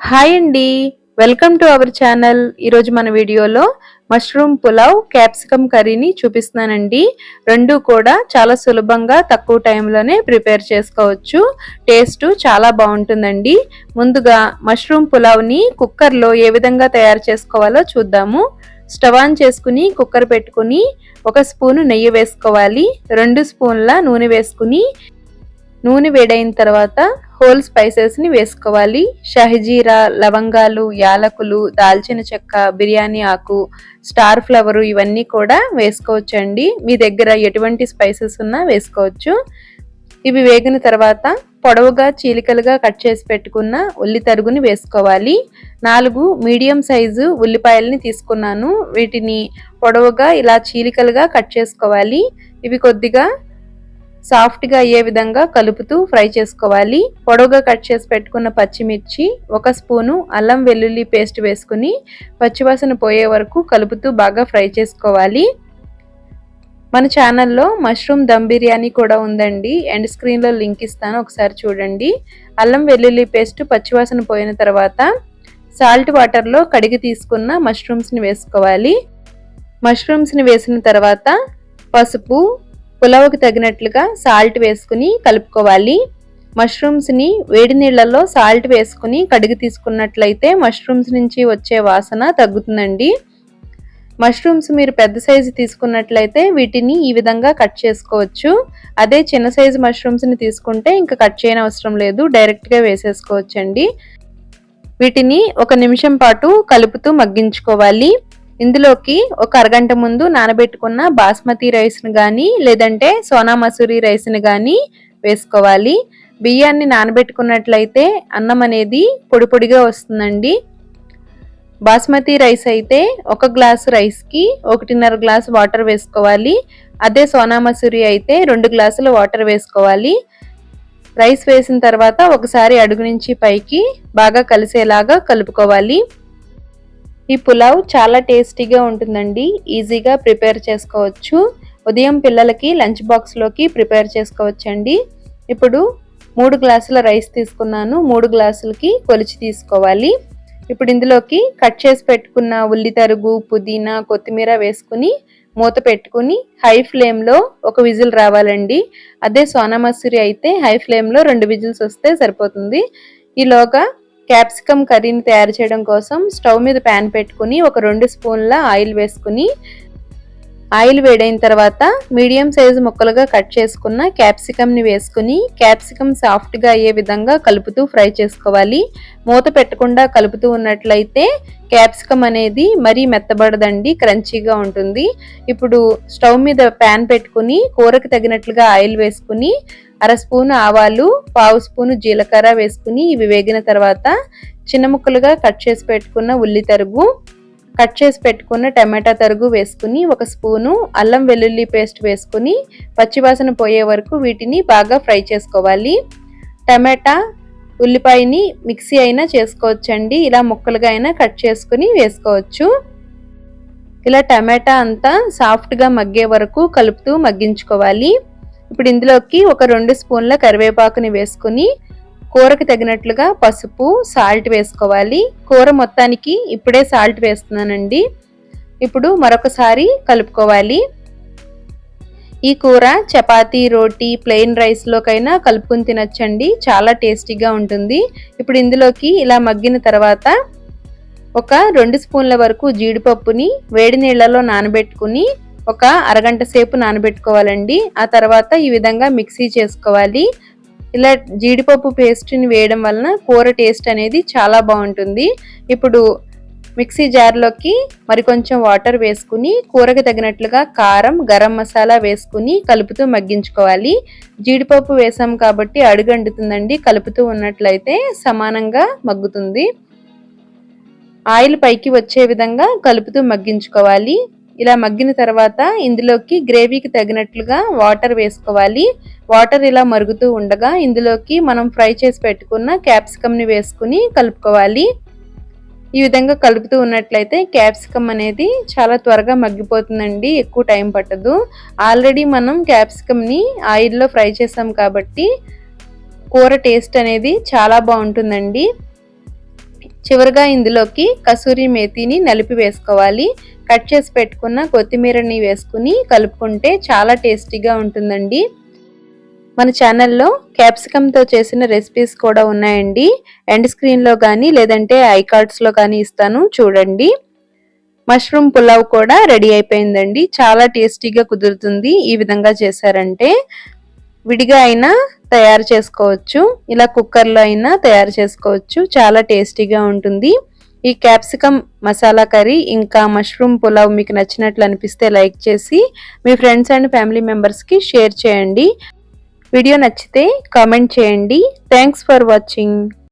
Hi అండి. Welcome to our channel. ఈరోజు మన వీడియోలో మష్రూమ్ పులావ్ క్యాప్సికమ్ కర్రీని చూపిస్తున్నానండి. రెండు కూడా చాలా సులభంగా తక్కువ టైంలోనే ప్రిపేర్ చేసుకోవచ్చు. టేస్ట్ చాలా బాగుంటుందండి. ముందుగా మష్రూమ్ పులావ్ని కుక్కర్లో ఏ విధంగా తయారు చేసుకోవాలో చూద్దాము. స్టవ్ ఆన్ చేసుకుని కుక్కర్ పెట్టుకుని ఒక స్పూను నెయ్యి వేసుకోవాలి. రెండు స్పూన్ల నూనె వేసుకుని నూనె వేడైన తర్వాత హోల్ స్పైసెస్ని వేసుకోవాలి. షహజీరా లవంగాలు యాలకులు దాల్చిన చెక్క బిర్యానీ ఆకు స్టార్ ఫ్లవరు ఇవన్నీ కూడా వేసుకోవచ్చండి. మీ దగ్గర ఎటువంటి స్పైసెస్ ఉన్నా వేసుకోవచ్చు. ఇవి వేగిన తర్వాత పొడవుగా చీలికలుగా కట్ చేసి పెట్టుకున్న ఉల్లి తరుగుని వేసుకోవాలి. నాలుగు మీడియం సైజు ఉల్లిపాయలని తీసుకున్నాను. వీటిని పొడవుగా ఇలా చీలికలుగా కట్ చేసుకోవాలి. ఇవి కొద్దిగా సాఫ్ట్గా అయ్యే విధంగా కలుపుతూ ఫ్రై చేసుకోవాలి. పొడవుగా కట్ చేసి పెట్టుకున్న పచ్చిమిర్చి ఒక స్పూను అల్లం వెల్లుల్లి పేస్ట్ వేసుకుని పచ్చివాసన పోయే వరకు కలుపుతూ బాగా ఫ్రై చేసుకోవాలి. మన ఛానల్లో మష్రూమ్ దమ్ బిర్యానీ కూడా ఉందండి. ఎండ్ స్క్రీన్లో లింక్ ఇస్తాను ఒకసారి చూడండి. అల్లం వెల్లుల్లి పేస్ట్ పచ్చివాసన పోయిన తర్వాత సాల్ట్ వాటర్లో కడిగి తీసుకున్న మష్రూమ్స్ని వేసుకోవాలి. మష్రూమ్స్ని వేసిన తర్వాత పసుపు పులావుకి తగినట్లుగా సాల్ట్ వేసుకుని కలుపుకోవాలి. మష్రూమ్స్ని వేడి నీళ్ళల్లో సాల్ట్ వేసుకుని కడిగి తీసుకున్నట్లయితే మష్రూమ్స్ నుంచి వచ్చే వాసన తగ్గుతుందండి. మష్రూమ్స్ మీరు పెద్ద సైజు తీసుకున్నట్లయితే వీటిని ఈ విధంగా కట్ చేసుకోవచ్చు. అదే చిన్న సైజు మష్రూమ్స్ని తీసుకుంటే ఇంకా కట్ చేయని అవసరం లేదు డైరెక్ట్గా వేసేసుకోవచ్చండి. వీటిని ఒక నిమిషం పాటు కలుపుతూ మగ్గించుకోవాలి. ఇందులోకి ఒక అరగంట ముందు నానబెట్టుకున్న బాస్మతి రైస్ని కానీ లేదంటే సోనా మసూరి రైస్ని కానీ వేసుకోవాలి. బియ్యాన్ని నానబెట్టుకున్నట్లయితే అన్నం అనేది పొడి పొడిగా వస్తుందండి. బాస్మతి రైస్ అయితే ఒక గ్లాసు రైస్కి ఒకటిన్నర గ్లాసు వాటర్ వేసుకోవాలి. అదే సోనా మసూరి అయితే రెండు గ్లాసులు వాటర్ వేసుకోవాలి. రైస్ వేసిన తర్వాత ఒకసారి అడుగు నుంచి పైకి బాగా కలిసేలాగా కలుపుకోవాలి. ఈ పులావ్ చాలా టేస్టీగా ఉంటుందండి. ఈజీగా ప్రిపేర్ చేసుకోవచ్చు. ఉదయం పిల్లలకి లంచ్ బాక్స్లోకి ప్రిపేర్ చేసుకోవచ్చండి. ఇప్పుడు మూడు గ్లాసుల రైస్ తీసుకున్నాను. మూడు గ్లాసులకి కొలిచి తీసుకోవాలి. ఇప్పుడు ఇందులోకి కట్ చేసి పెట్టుకున్న ఉల్లి తరుగు పుదీనా కొత్తిమీర వేసుకుని మూత పెట్టుకుని హై ఫ్లేమ్లో ఒక విజిల్ రావాలండి. అదే సోనా మసూరి అయితే హై ఫ్లేమ్లో రెండు విజిల్స్ వస్తే సరిపోతుంది. ఈలోగా క్యాప్సికమ్ కర్రీని తయారు చేయడం కోసం స్టవ్ మీద ప్యాన్ పెట్టుకుని ఒక రెండు స్పూన్ల ఆయిల్ వేసుకుని ఆయిల్ వేడైన తర్వాత మీడియం సైజు ముక్కలుగా కట్ చేసుకున్న క్యాప్సికమ్ని వేసుకుని క్యాప్సికమ్ సాఫ్ట్గా అయ్యే విధంగా కలుపుతూ ఫ్రై చేసుకోవాలి. మూత పెట్టకుండా కలుపుతూ ఉన్నట్లయితే క్యాప్సికమ్ అనేది మరీ మెత్తబడదండి క్రంచీగా ఉంటుంది. ఇప్పుడు స్టవ్ మీద ప్యాన్ పెట్టుకుని కూరకు తగినట్లుగా ఆయిల్ వేసుకుని అర స్పూను ఆవాలు పావు స్పూను జీలకర్ర వేసుకుని ఇవి వేగిన తర్వాత చిన్న ముక్కలుగా కట్ చేసి పెట్టుకున్న ఉల్లి తరుగు కట్ చేసి పెట్టుకున్న టమాటా తరుగు వేసుకుని ఒక స్పూను అల్లం వెల్లుల్లి పేస్ట్ వేసుకుని పచ్చివాసన పోయే వరకు వీటిని బాగా ఫ్రై చేసుకోవాలి. టమాటా ఉల్లిపాయని మిక్సీ అయినా చేసుకోవచ్చండి. ఇలా ముక్కలుగా అయినా కట్ చేసుకుని వేసుకోవచ్చు. ఇలా టమాటా అంతా సాఫ్ట్గా మగ్గే వరకు కలుపుతూ మగ్గించుకోవాలి. ఇప్పుడు ఇందులోకి ఒక రెండు స్పూన్ల కరివేపాకుని వేసుకుని కూరకి తగినట్లుగా పసుపు సాల్ట్ వేసుకోవాలి. కూర మొత్తానికి ఇప్పుడే సాల్ట్ వేస్తున్నానండి. ఇప్పుడు మరొకసారి కలుపుకోవాలి. ఈ కూర చపాతీ రోటీ ప్లెయిన్ రైస్లోకైనా కలుపుకుని తినచ్చండి. చాలా టేస్టీగా ఉంటుంది. ఇప్పుడు ఇందులోకి ఇలా మగ్గిన తర్వాత ఒక రెండు స్పూన్ల వరకు జీడిపప్పుని వేడి నీళ్ళలో నానబెట్టుకుని ఒక అరగంట సేపు నానబెట్టుకోవాలండి. ఆ తర్వాత ఈ విధంగా మిక్సీ చేసుకోవాలి. ఇలా జీడిపప్పు పేస్ట్ని వేయడం వలన కూర టేస్ట్ అనేది చాలా బాగుంటుంది. ఇప్పుడు మిక్సీ జార్లోకి మరి కొంచెం వాటర్ వేసుకుని కూరకు తగినట్లుగా కారం గరం మసాలా వేసుకుని కలుపుతూ మగ్గించుకోవాలి. జీడిపప్పు వేసాం కాబట్టి అడుగండుతుందండి కలుపుతూ ఉన్నట్లయితే సమానంగా మగ్గుతుంది. ఆయిల్ పైకి వచ్చే విధంగా కలుపుతూ మగ్గించుకోవాలి. ఇలా మగ్గిన తర్వాత ఇందులోకి గ్రేవీకి తగినట్లుగా వాటర్ వేసుకోవాలి. వాటర్ ఇలా మరుగుతూ ఉండగా ఇందులోకి మనం ఫ్రై చేసి పెట్టుకున్న క్యాప్సికమ్ని వేసుకుని కలుపుకోవాలి. ఈ విధంగా కలుపుతూ ఉన్నట్లయితే క్యాప్సికమ్ అనేది చాలా త్వరగా మగ్గిపోతుందండి ఎక్కువ టైం పట్టదు. ఆల్రెడీ మనం క్యాప్సికమ్ని ఆయిల్లో ఫ్రై చేసాం కాబట్టి కూర టేస్ట్ అనేది చాలా బాగుంటుందండి. చివరిగా ఇందులోకి కసూరి మేతిని నలిపి వేసుకోవాలి. కట్ చేసి పెట్టుకున్న కొత్తిమీరని వేసుకుని కలుపుకుంటే చాలా టేస్టీగా ఉంటుందండి. మన ఛానల్లో క్యాప్సికమ్తో చేసిన రెసిపీస్ కూడా ఉన్నాయండి. ఎండ్ స్క్రీన్లో కానీ లేదంటే ఐ కార్డ్స్లో కానీ ఇస్తాను. చూడండి. మష్రూమ్ పులావ్ కూడా రెడీ అయిపోయిందండి. చాలా టేస్టీగా కుదురుతుంది. ఈ విధంగా చేశారంటే విడిగా అయినా తయారు చేసుకోవచ్చు. ఇలా కుక్కర్లో అయినా తయారు చేసుకోవచ్చు. చాలా టేస్టీగా ఉంటుంది. ఈ క్యాప్సికమ్ మసాలా కర్రీ ఇంకా మష్రూమ్ పులావ్ మీకు నచ్చినట్లు అనిపిస్తే లైక్ చేసి మీ ఫ్రెండ్స్ అండ్ ఫ్యామిలీ మెంబర్స్కి షేర్ చేయండి. వీడియో నచ్చితే కామెంట్ చేయండి. Thanks for watching.